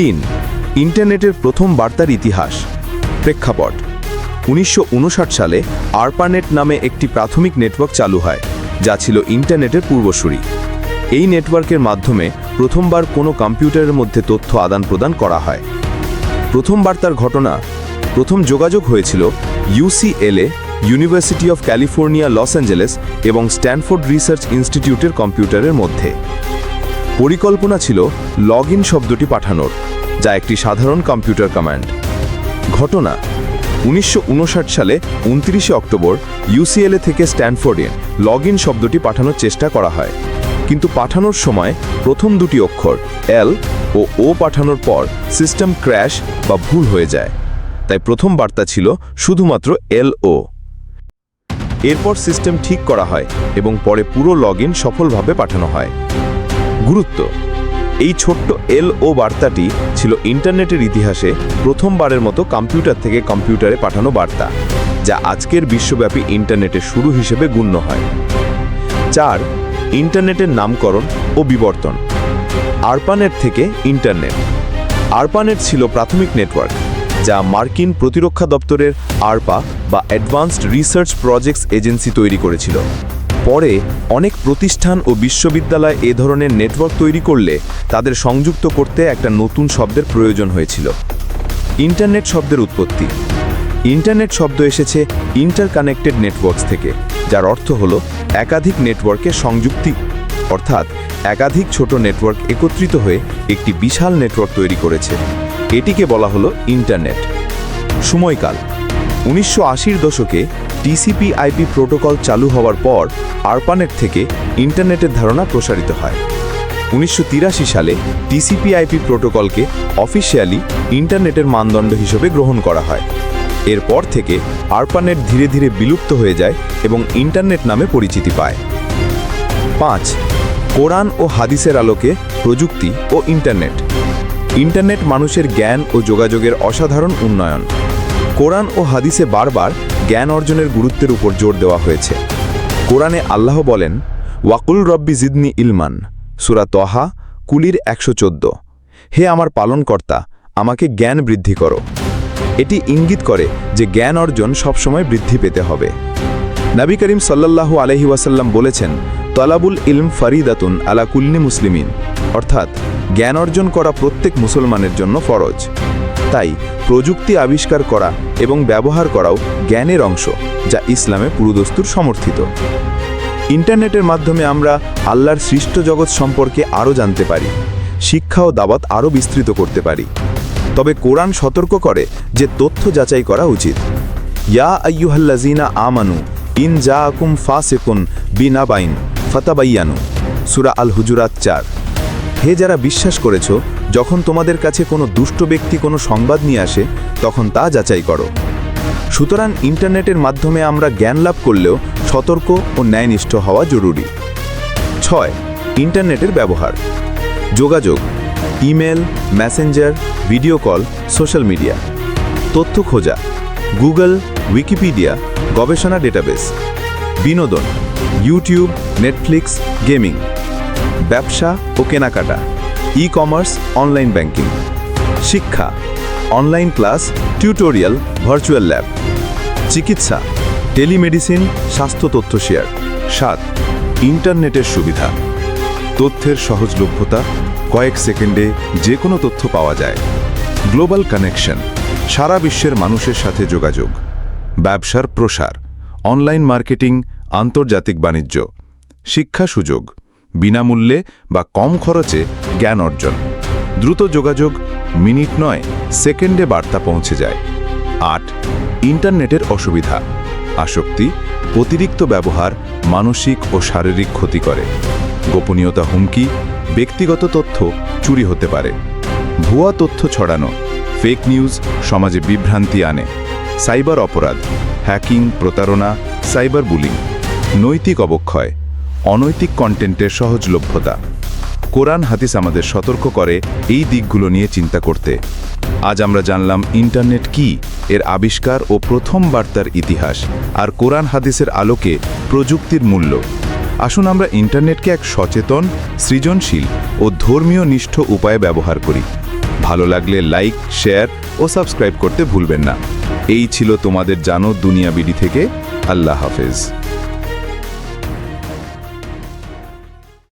তিন, ইন্টারনেটের প্রথম বার্তার ইতিহাস, প্রেক্ষাপট। উনিশশো উনষাট সালে আরপানেট নামে একটি প্রাথমিক নেটওয়ার্ক চালু হয়, যা ছিল ইন্টারনেটের পূর্বসূরি। এই নেটওয়ার্কের মাধ্যমে প্রথমবার কোনো কম্পিউটারের মধ্যে তথ্য আদান প্রদান করা হয়। প্রথম বার্তার ঘটনা, প্রথম যোগাযোগ হয়েছিল UCLA university of California, Los Angeles এবং স্ট্যানফোর্ড রিসার্চ ইনস্টিটিউটের কম্পিউটারের মধ্যে। পরিকল্পনা ছিল লগ ইন শব্দটি পাঠানোর, যা একটি সাধারণ কম্পিউটার কমান্ড। ঘটনা, উনিশশো উনষাট সালে উনত্রিশে অক্টোবর ইউসিএলএ থেকে স্ট্যানফোর্ডে লগ ইন শব্দটি পাঠানোর চেষ্টা করা হয়। কিন্তু পাঠানোর সময় প্রথম দুটি অক্ষর এল ও ও পাঠানোর পর সিস্টেম ক্র্যাশ বা ভুল হয়ে যায়। তাই প্রথম বার্তা ছিল শুধুমাত্র এল ও এরপর সিস্টেম ঠিক করা হয় এবং পরে পুরো লগ সফলভাবে পাঠানো হয়। গুরুত্ব। এই ছোট্ট এল ও বার্তাটি ছিল ইন্টারনেটের ইতিহাসে প্রথমবারের মতো কম্পিউটার থেকে কম্পিউটারে পাঠানো বার্তা, যা আজকের বিশ্বব্যাপী ইন্টারনেটের শুরু হিসেবে গণ্য হয়। চার, ইন্টারনেটের নামকরণ ও বিবর্তন। আরপানেট থেকে ইন্টারনেট। আরপানেট ছিল প্রাথমিক নেটওয়ার্ক, যা মার্কিন প্রতিরক্ষা দপ্তরের আরপা বা অ্যাডভান্সড রিসার্চ প্রজেক্টস এজেন্সি তৈরি করেছিল। পরে অনেক প্রতিষ্ঠান ও বিশ্ববিদ্যালয় এ ধরনের নেটওয়ার্ক তৈরি করলে তাদের সংযুক্ত করতে একটা নতুন শব্দের প্রয়োজন হয়েছিল। ইন্টারনেট শব্দের উৎপত্তি। ইন্টারনেট শব্দ এসেছে ইন্টারকানেক্টেড নেটওয়ার্কস থেকে, যার অর্থ হল একাধিক নেটওয়ার্কে সংযুক্তি, অর্থাৎ একাধিক ছোট নেটওয়ার্ক একত্রিত হয়ে একটি বিশাল নেটওয়ার্ক তৈরি করেছে। এটিকে বলা হলো ইন্টারনেট। সময়কাল। উনিশশো দশকে টিসিপি আইপি প্রোটোকল চালু হওয়ার পর আরপানেট থেকে ইন্টারনেটের ধারণা প্রসারিত হয়। উনিশশো তিরাশি সালে টিসিপি আইপি প্রোটোকলকে অফিসিয়ালি ইন্টারনেটের মানদণ্ড হিসেবে গ্রহণ করা হয়। এরপর থেকে আরপানেট ধীরে ধীরে বিলুপ্ত হয়ে যায় এবং ইন্টারনেট নামে পরিচিতি পায়। পাঁচ, কোরআন ও হাদিসের আলোকে প্রযুক্তি ও ইন্টারনেট। ইন্টারনেট মানুষের জ্ঞান ও যোগাযোগের অসাধারণ উন্নয়ন। কোরআন ও হাদিসে বারবার জ্ঞান অর্জনের গুরুত্বের উপর জোর দেওয়া হয়েছে। কোরআনে আল্লাহ বলেন, ওয়াকুল রব্বি জিদনি ইলমান। সুরা তহা, কুলির একশো চোদ্দ। হে আমার পালনকর্তা, আমাকে জ্ঞান বৃদ্ধি করো। এটি ইঙ্গিত করে যে জ্ঞান অর্জন সবসময় বৃদ্ধি পেতে হবে। নবী করিম সাল্লাল্লাহু আলহি ওয়াসাল্লাম বলেছেন, তলাবুল ইলম ফরিদাতুন আলা কুল্লি মুসলিমিন। অর্থাৎ, জ্ঞান অর্জন করা প্রত্যেক মুসলমানের জন্য ফরজ। তাই প্রযুক্তি আবিষ্কার করা এবং ব্যবহার করাও জ্ঞানের অংশ, যা ইসলামে পুরুদস্তুর সমর্থিত। ইন্টারনেটের মাধ্যমে আমরা আল্লাহর সৃষ্ট জগৎ সম্পর্কে আরও জানতে পারি, শিক্ষা ও দাবাত আরও বিস্তৃত করতে পারি। তবে কোরআন সতর্ক করে যে তথ্য যাচাই করা উচিত। ইয়া আইয়ুহাল্লাজিনা আমানু, ইন জা আকুম ফাসেকুন বিনাবাইন ফতাবাইয়ানু। সুরা আল হুজুরাত চার। হে যারা বিশ্বাস করেছ যখন তোমাদের কাছে কোনো দুষ্ট ব্যক্তি কোনো সংবাদ নিয়ে আসে, তখন তা যাচাই করো। সুতরাং ইন্টারনেটের মাধ্যমে আমরা জ্ঞান লাভ করলেও সতর্ক ও ন্যায়নিষ্ঠ হওয়া জরুরি। ছয়, ইন্টারনেটের ব্যবহার। যোগাযোগ, email, messenger, video call, social media. তথ্য খোঁজা, গুগল, উইকিপিডিয়া, গবেষণা ডেটাবেস। বিনোদন, ইউটিউব, নেটফ্লিক্স, গেমিং। ব্যবসা ও কেনাকাটা। ই কমার্স অনলাইন ব্যাংকিং শিক্ষা online class tutorial virtual lab চিকিৎসা টেলিমেডিসিন স্বাস্থ্য তথ্য শেয়ার সাত ইন্টারনেটের সুবিধা, তথ্যের সহজলভ্যতা, কয়েক সেকেন্ডে যে কোনো তথ্য পাওয়া যায় গ্লোবাল কানেকশন সারা বিশ্বের মানুষের সাথে যোগাযোগ, ব্যবসার প্রসার অনলাইন মার্কেটিং আন্তর্জাতিক বাণিজ্য, শিক্ষা সুযোগ বিনামূল্যে বা কম খরচে জ্ঞান অর্জন। দ্রুত যোগাযোগ মিনিট নয়, সেকেন্ডে বার্তা পৌঁছে যায়। আট, ইন্টারনেটের অসুবিধা। আসক্তি, অতিরিক্ত ব্যবহার মানসিক ও শারীরিক ক্ষতি করে। গোপনীয়তা হুমকি, ব্যক্তিগত তথ্য চুরি হতে পারে। ভুয়া তথ্য ছড়ানো ফেক নিউজ সমাজে বিভ্রান্তি আনে। সাইবার অপরাধ, হ্যাকিং, প্রতারণা, সাইবার বুলিং। নৈতিক অবক্ষয়। অনৈতিক কন্টেন্টের সহজলভ্যতা। কোরআন হাদিস আমাদের সতর্ক করে এই দিকগুলো নিয়ে চিন্তা করতে। আজ আমরা জানলাম ইন্টারনেট কি এর আবিষ্কার ও প্রথম বার্তার ইতিহাস আর কোরআন হাদিসের আলোকে প্রযুক্তির মূল্য। আসুন আমরা ইন্টারনেটকে এক সচেতন, সৃজনশীল ও ধর্মীয় নিষ্ঠ উপায়ে ব্যবহার করি। ভালো লাগলে লাইক, শেয়ার ও সাবস্ক্রাইব করতে ভুলবেন না। এই ছিল তোমাদের জানো দুনিয়া বিডি থেকে। আল্লাহ হাফেজ।